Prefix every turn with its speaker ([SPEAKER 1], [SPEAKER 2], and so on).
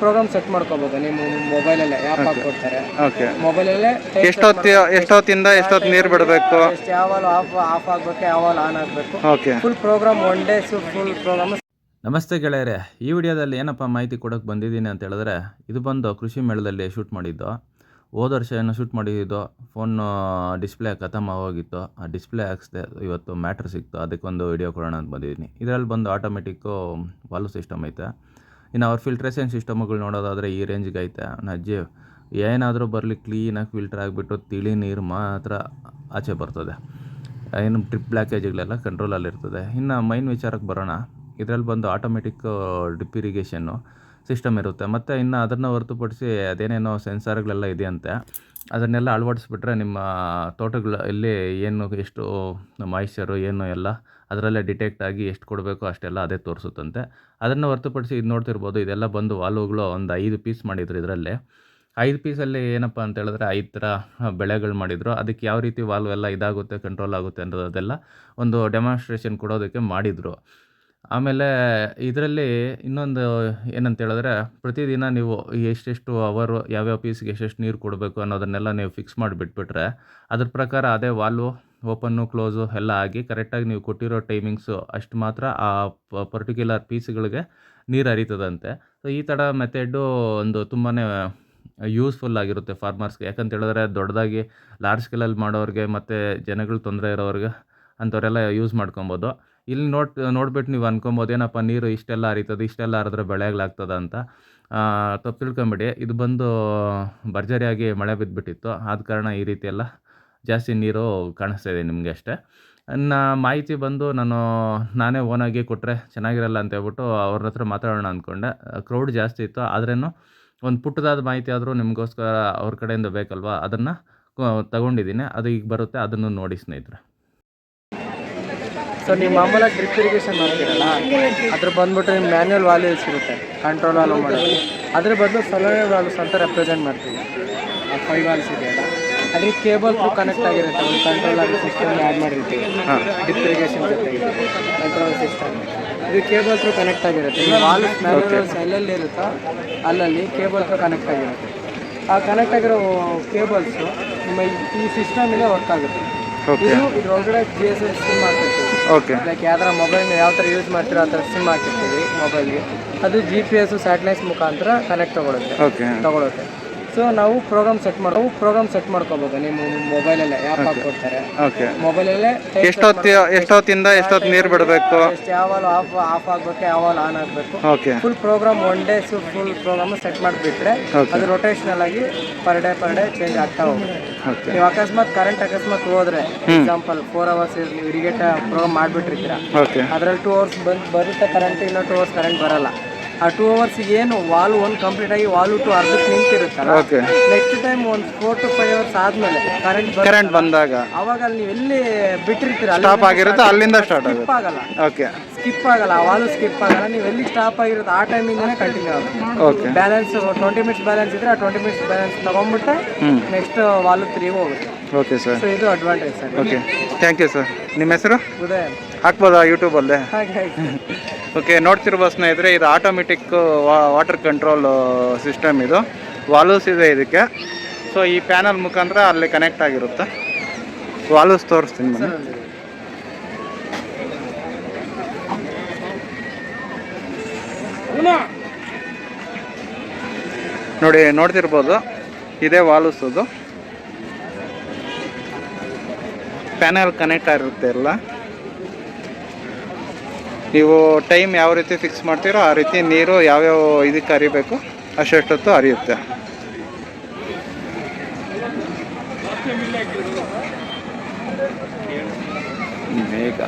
[SPEAKER 1] Program set ಮಾಡ್ಕೋಬಹುದು ನಿಮ್ಮ ಮೊಬೈಲಲ್ಲೇ ಆ್ಯಪ್ ಹಾಕೊಡ್ತಾರೆ
[SPEAKER 2] ಓಕೆ
[SPEAKER 1] ಮೊಬೈಲಲ್ಲೇ
[SPEAKER 2] ಎಷ್ಟೊತ್ತಿ ಎಷ್ಟೊತ್ತಿಂದ ಎಷ್ಟೊತ್ತು ನೀರು ಬಿಡಬೇಕು?
[SPEAKER 1] ಎಷ್ಟು ಯಾವಾಗ ಆಫ್ ಆಫ್ ಆಗಬೇಕು ಯಾವಾಗ ಆನ್ ಆಗಬೇಕು.
[SPEAKER 2] Okay
[SPEAKER 1] full program one day full program
[SPEAKER 3] ನಮಸ್ತೆ ಗೆಳೆಯರೆ ಈ ವಿಡಿಯೋದಲ್ಲಿ ಏನಪ್ಪ ಮಾಹಿತಿ ಕೊಡೋಕೆ ಬಂದಿದ್ದೀನಿ ಅಂತ ಹೇಳಿದ್ರೆ ಇದು ಬಂದು ಕೃಷಿ ಮೇಳದಲ್ಲಿ ಶೂಟ್ ಮಾಡಿದ್ದು. ಹೋದ ವರ್ಷ ಏನೋ ಶೂಟ್ ಮಾಡಿದ್ದು ಫೋನ್ ಡಿಸ್ಪ್ಲೇ ಖತಮ್ ಆಗೋಗಿತ್ತು ಆ ಡಿಸ್ಪ್ಲೇ ಹಾಕ್ಸ್ದೆ ಇವತ್ತು ಮ್ಯಾಟ್ರ್ ಸಿಕ್ತು ಅದಕ್ಕೊಂದು ವಿಡಿಯೋ ಕೊಡೋಣ ಅಂತ ಬಂದಿದ್ದೀನಿ. ಇದರಲ್ಲಿ ಬಂದು ಆಟೋಮೆಟಿಕ್ಕು ವಾಲ್ವ್ ಸಿಸ್ಟಮ್ ಐತೆ. ಇನ್ನು ಅವ್ರ ಫಿಲ್ಟ್ರೇಷನ್ ಸಿಸ್ಟಮ್ಗಳು ನೋಡೋದಾದರೆ ಈ ರೇಂಜ್ಗೆ ಐತೆ. ಅಜ್ಜಿ ಏನಾದರೂ ಬರಲಿ ಕ್ಲೀನಾಗಿ ಫಿಲ್ಟರ್ ಆಗಿಬಿಟ್ಟು ತಿಳಿ ನೀರು ಮಾತ್ರ ಆಚೆ ಬರ್ತದೆ. ಏನು ಟ್ರಿಪ್ ಬ್ಲ್ಯಾಕೇಜ್ಗಳೆಲ್ಲ ಕಂಟ್ರೋಲಲ್ಲಿರ್ತದೆ ಇನ್ನು ಮೈನ್ ವಿಚಾರಕ್ಕೆ ಬರೋಣ. ಇದರಲ್ಲಿ ಬಂದು ಆಟೋಮೆಟಿಕ್ ಡಿಪ್ ಇರಿಗೇಷನ್ನು ಸಿಸ್ಟಮ್ ಇರುತ್ತೆ. ಮತ್ತು ಇನ್ನು ಅದನ್ನು ಹೊರತುಪಡಿಸಿ ಅದೇನೇನೋ ಸೆನ್ಸಾರ್ಗಳೆಲ್ಲ ಇದೆಯಂತೆ. ಅದನ್ನೆಲ್ಲ ಅಳವಡಿಸ್ಬಿಟ್ರೆ ನಿಮ್ಮ ತೋಟಗಳಲ್ಲಿ ಏನು, ಎಷ್ಟು ಮಾಯಿಶ್ಚರು ಏನು ಎಲ್ಲ ಅದರಲ್ಲೇ ಡಿಟೆಕ್ಟ್ ಆಗಿ ಎಷ್ಟು ಕೊಡಬೇಕು ಅಷ್ಟೆಲ್ಲ ಅದೇ ತೋರಿಸುತ್ತಂತೆ. ಅದನ್ನು ಹೊರತುಪಡಿಸಿ ಇದು ನೋಡ್ತಿರ್ಬೋದು, ಇದೆಲ್ಲ ಬಂದು ವಾಲ್ವ್ಗಳು ಒಂದು ಐದು ಪೀಸ್ ಮಾಡಿದ್ರು ಇದರಲ್ಲಿ. ಐದು ಪೀಸಲ್ಲಿ ಏನಪ್ಪ ಅಂತ ಹೇಳಿದ್ರೆ ಐದು ಥರ ಬೆಳೆಗಳು ಮಾಡಿದರು. ಅದಕ್ಕೆ ಯಾವ ರೀತಿ ವಾಲ್ವ್ ಎಲ್ಲ ಇದಾಗುತ್ತೆ ಕಂಟ್ರೋಲ್ ಆಗುತ್ತೆ ಅನ್ನೋದೆಲ್ಲ ಒಂದು ಡೆಮಾನ್ಸ್ಟ್ರೇಷನ್ ಕೊಡೋದಕ್ಕೆ ಮಾಡಿದರು. ಆಮೇಲೆ ಇದರಲ್ಲಿ ಇನ್ನೊಂದು ಏನಂತ ಹೇಳಿದ್ರೆ ಪ್ರತಿದಿನ ನೀವು ಎಷ್ಟೆಷ್ಟು ಅವರು ಯಾವ್ಯಾವ ಪೀಸ್ಗೆ ಎಷ್ಟೆಷ್ಟು ನೀರು ಕೊಡಬೇಕು ಅನ್ನೋದನ್ನೆಲ್ಲ ನೀವು ಫಿಕ್ಸ್ ಮಾಡಿಬಿಟ್ಬಿಟ್ರೆ ಅದ್ರ ಪ್ರಕಾರ ಅದೇ ವಾಲ್ವು ಓಪನ್ನು ಕ್ಲೋಸು ಎಲ್ಲ ಆಗಿ ಕರೆಕ್ಟಾಗಿ ನೀವು ಕೊಟ್ಟಿರೋ ಟೈಮಿಂಗ್ಸು ಅಷ್ಟು ಮಾತ್ರ ಆ ಪರ್ಟಿಕ್ಯುಲರ್ ಪೀಸ್ಗಳಿಗೆ ನೀರು ಹರಿತದಂತೆ. ಸೊ ಈ ಥರ ಮೆಥೆಡ್ಡು ಒಂದು ತುಂಬಾ ಯೂಸ್ಫುಲ್ ಆಗಿರುತ್ತೆ ಫಾರ್ಮರ್ಸ್ಗೆ ಯಾಕಂತ ಹೇಳಿದ್ರೆ ದೊಡ್ಡದಾಗಿ ಲಾರ್ಜ್ ಸ್ಕೇಲಲ್ಲಿ ಮಾಡೋರಿಗೆ ಮತ್ತು ಜನಗಳು ತೊಂದರೆ ಇರೋರಿಗೆ ಅಂಥವರೆಲ್ಲ ಯೂಸ್ ಮಾಡ್ಕೊಬೋದು. ಇಲ್ಲಿ ನೋಡ್ ನೋಡ್ಬಿಟ್ಟು ನೀವು ಅನ್ಕೊಬೋದು, ಏನಪ್ಪ ನೀರು ಇಷ್ಟೆಲ್ಲ ಹರಿತದೆ, ಇಷ್ಟೆಲ್ಲ ಹರಿದ್ರೆ ಬೆಳೆಗಳಾಗ್ತದ ಅಂತ. ತಪ್ಪು ತಿಳ್ಕೊಂಬಿಡಿ. ಇದು ಬಂದು ಭರ್ಜರಿಯಾಗಿ ಮಳೆ ಬಿದ್ದುಬಿಟ್ಟಿತ್ತು ಆದ ಕಾರಣ ಈ ರೀತಿ ಎಲ್ಲ ಜಾಸ್ತಿ ನೀರು ಕಾಣಿಸ್ತಾ ಇದೆ ನಿಮಗೆ ಅಷ್ಟೇ. ಇನ್ನು ಮಾಹಿತಿ ಬಂದು ನಾನು, ನಾನೇ ಓನಾಗಿ ಕೊಟ್ಟರೆ ಚೆನ್ನಾಗಿರಲ್ಲ ಅಂತ ಹೇಳ್ಬಿಟ್ಟು ಅವ್ರ ಹತ್ರ ಮಾತಾಡೋಣ ಅಂದ್ಕೊಂಡೆ ಕ್ರೌಡ್ ಜಾಸ್ತಿ ಇತ್ತು, ಆದ್ರೇನು ಒಂದು ಪುಟ್ಟದಾದ ಮಾಹಿತಿ ಆದರೂ ನಿಮಗೋಸ್ಕರ ಅವ್ರ ಕಡೆಯಿಂದ ಬೇಕಲ್ವಾ? ಅದನ್ನು ತಗೊಂಡಿದ್ದೀನಿ. ಅದು ಈಗ ಬರುತ್ತೆ, ಅದನ್ನು ನೋಡಿ ಸ್ನೇಹಿತರೆ.
[SPEAKER 1] ಸೊ ನೀವು ಮಾಮೂಲಾಗಿ ಡ್ರಿಪ್ ಇರಿಗೇಷನ್ ಮಾಡ್ತೀರಲ್ಲ ಅದ್ರ ಬಂದ್ಬಿಟ್ಟು ನಿಮ್ಮ ಮ್ಯಾನ್ಯಲ್ ವಾಲ್ಯೂಸ್ ಇರುತ್ತೆ ಕಂಟ್ರೋಲ್ ವಾಲ್ವ್ ಮಾಡೋದು. ಅದ್ರ ಬದಲು ಸೊಲೋಯರ್ ವಾಲ್ವ್ಸ್ ಅಂತ ರೆಪ್ರೆಸೆಂಟ್ ಮಾಡ್ತೀವಿ. ಆ ಫೈವ್ ವಾಲ್ವ್ಸ್ ಇದೆಯಲ್ಲ ಅದ್ರ ಕೇಬಲ್ ಥ್ರೂ ಕನೆಕ್ಟ್ ಆಗಿರುತ್ತೆ ಒಂದು ಕಂಟ್ರೋಲ್ ಆಗಿ ಸಿಸ್ಟಮ್ ಆ್ಯಡ್ ಮಾಡಿರ್ತೀವಿ. ಡ್ರಿಪ್ ಇರಿಗೇಷನ್ ಜೊತೆಗೆ ಕಂಟ್ರೋಲ್ ಸಿಸ್ಟಮ್ ಇದು ಕೇಬಲ್ ಥ್ರೂ ಕನೆಕ್ಟ್ ಆಗಿರುತ್ತೆ. ವಾಲ್ವ್ಸ್ ಮ್ಯಾನ್ಯಲ್ಸ್ ಎಲ್ಲೆಲ್ಲಿ ಇರುತ್ತೋ ಅಲ್ಲಲ್ಲಿ ಕೇಬಲ್ ಥ್ರೂ ಕನೆಕ್ಟ್ ಆಗಿರುತ್ತೆ. ಆ ಕನೆಕ್ಟ್ ಆಗಿರೋ ಕೇಬಲ್ಸು ನಿಮ್ಮ ಈ- ಸಿಸ್ಟಮ್ ಸಿಸ್ಟಮಿಂದ ವರ್ಕ್ ಆಗುತ್ತೆ. ಇದು ಇದ್ರೊಳಗಡೆ ಜಿ ಎಸ್ ಎಸ್ ಸಿಮ್ ಹಾಕಿರ್ತೀವಿ
[SPEAKER 2] ಓಕೆ.
[SPEAKER 1] ಲೈಕ್ ಯಾವ ಥರ ಮೊಬೈಲ್ನ ಯಾವ ಥರ ಯೂಸ್ ಮಾಡ್ತೀರ ಆ ಥರ ಸಿಮ್ ಹಾಕಿರ್ತೀವಿ ಮೊಬೈಲ್ಗೆ ಅದು ಜಿ ಪಿ ಎಸ್ ಸ್ಯಾಟಲೈಟ್ಸ್ ಮುಖಾಂತರ ಕನೆಕ್ಟ್ ತಗೊಳುತ್ತೆ.
[SPEAKER 2] ಓಕೆ.
[SPEAKER 1] ತಗೊಳುತ್ತೆ. ಸೊ ನಾವು ಪ್ರೋಗ್ರಾಮ್ ಸೆಟ್ ಮಾಡೋದು ಪ್ರೋಗ್ರಾಮ್ ಸೆಟ್ ಮಾಡ್ಕೋಬೋದು. ನಿಮ್ಮ ಮೊಬೈಲಲ್ಲೇ ಆ್ಯಪ್ ಹಾಕೊಡ್ತಾರೆ
[SPEAKER 2] ಓಕೆ
[SPEAKER 1] ಮೊಬೈಲಲ್ಲೇ
[SPEAKER 2] ಎಷ್ಟೊತ್ತಿ ಎಷ್ಟೊತ್ತಿಂದ ಎಷ್ಟೊತ್ತು ನೀರು ಬಿಡಬೇಕು?
[SPEAKER 1] ಎಷ್ಟು ಯಾವಾಗ ಆಫ್ ಆಫ್ ಆಗಬೇಕು ಯಾವಾಗ ಆನ್ ಆಗಬೇಕು.
[SPEAKER 2] Okay
[SPEAKER 1] full program one days full program set ಮಾಡಿಬಿಟ್ರೆ ಅದು ರೊಟೇಷನಲ್ ಆಗಿ per day per day change ಆಗ್ತಾ ಹೋಗುತ್ತೆ. ನೀವು ಅಕಸ್ಮಾತ್ ಕರೆಂಟ್ ಅಕಸ್ಮಾತ್ ಹೋದ್ರೆ ಎಕ್ಸಾಂಪಲ್ ಫೋರ್ ಅವರ್ಸ್ ನೀವು ಇರಿಗೇಟ್ ಪ್ರೋಗ್ರಾಮ್ ಮಾಡಿಬಿಟ್ಟಿರ್ತೀರ? ಅದರಲ್ಲಿ ಟೂ ಅವರ್ಸ್ ಬಂದು ಬರುತ್ತೆ ಕರೆಂಟ್ ಇಲ್ಲ ಟೂ ಅವರ್ಸ್ ಕರೆಂಟ್ ಬರಲ್ಲ. ಆ ಟೂ ಅವರ್ಸ್ ಏನು ವಾಲ್ ಒನ್ ಕಂಪ್ಲೀಟ್ ಆಗಿ ವಾಲ್ ಟು ಅರ್ಧಕ್ಕೆ ನಿಂತಿರುತ್ತಲ್ಲ
[SPEAKER 2] ಓಕೆ
[SPEAKER 1] ನೆಕ್ಸ್ಟ್ ಟೈಮ್ ಒಂದು ಫೋರ್ ಟು ಫೈವ್ ಅವರ್ಸ್ ಆದ್ಮೇಲೆ ಕರೆಂಟ್
[SPEAKER 2] ಕರೆಂಟ್ ಬಂದಾಗ.
[SPEAKER 1] ಅವಾಗ ಅಲ್ಲಿ ನೀವು ಎಲ್ಲಿ ಬಿಟ್ಟಿರ್ತೀರ?
[SPEAKER 2] ಸ್ಟಾಪ್ ಆಗಿರುತ್ತೆ ಅಲ್ಲಿಂದ ಸ್ಟಾರ್ಟ್
[SPEAKER 1] ಸ್ಕಿಪ್
[SPEAKER 2] ಆಗುತ್ತೆ.
[SPEAKER 1] ಆಗಲ್ಲ.
[SPEAKER 2] ಓಕೆ
[SPEAKER 1] ಸ್ಕಿಪ್ ಆಗಲ್ಲ ಆ ವಾಲು ಸ್ಕಿಪ್ ಆಗಲ್ಲ. ನೀವು ಎಲ್ಲಿ ಸ್ಟಾಪ್ ಆಗಿರುತ್ತೆ ಆ ಟೈಮಿಂದನೇ ಕಂಟಿನ್ಯೂ ಆಗುತ್ತೆ.
[SPEAKER 2] Okay
[SPEAKER 1] balance twenty minutes balance ಇದ್ರೆ ಆ ಟ್ವೆಂಟಿ ಮಿನಿಟ್ಸ್ ಬ್ಯಾಲೆನ್ಸ್ ತಗೊಂಡ್ಬಿಟ್ಟೆ ನೆಕ್ಸ್ಟ್ ವಾಲು ತ್ರೀ ಹೋಗುತ್ತೆ.
[SPEAKER 2] ಓಕೆ ಸರ್
[SPEAKER 1] ಸೊ ಇದು advantage sir
[SPEAKER 2] okay thank you sir ನಿಮ್ಮ ಹೆಸರು?
[SPEAKER 1] ಉದಯ
[SPEAKER 2] ಹಾಕ್ಬೋದಾ ಯೂಟ್ಯೂಬಲ್ಲೇ
[SPEAKER 1] ಹಾಗೆ.
[SPEAKER 2] ಓಕೆ, ನೋಡ್ತಿರುವ ಸ್ನೇಹಿತರೆ, ಇದು ಆಟೋಮೆಟಿಕ್ ವಾಟರ್ ಕಂಟ್ರೋಲ್ ಸಿಸ್ಟಮ್ ಇದು. ವಾಲ್ವ್ಸ್ ಇದೆ ಇದಕ್ಕೆ. ಸೊ ಈ ಪ್ಯಾನಲ್ ಮುಖಾಂತರ ಅಲ್ಲಿ ಕನೆಕ್ಟ್ ಆಗಿರುತ್ತೆ. ವಾಲ್ವ್ಸ್ ತೋರಿಸ್ತೀನಿ ಮೇಡಮ್ ನೋಡಿ, ನೋಡ್ತಿರ್ಬೋದು. ಇದೇ ವಾಲ್ವ್ಸ್ ಅದು. ಪ್ಯಾನಲ್ ಕನೆಕ್ಟ್ ಆಗಿರುತ್ತೆ ಎಲ್ಲ. ನೀವು ಟೈಮ್ ಯಾವ ರೀತಿ ಫಿಕ್ಸ್ ಮಾಡ್ತೀರೋ ಆ ರೀತಿ ನೀರು ಯಾವ್ಯಾವ ಇದಕ್ಕೆ ಹರಿಬೇಕು ಅಷ್ಟೊತ್ತು ಹರಿಯುತ್ತೆ. ಬೇಗ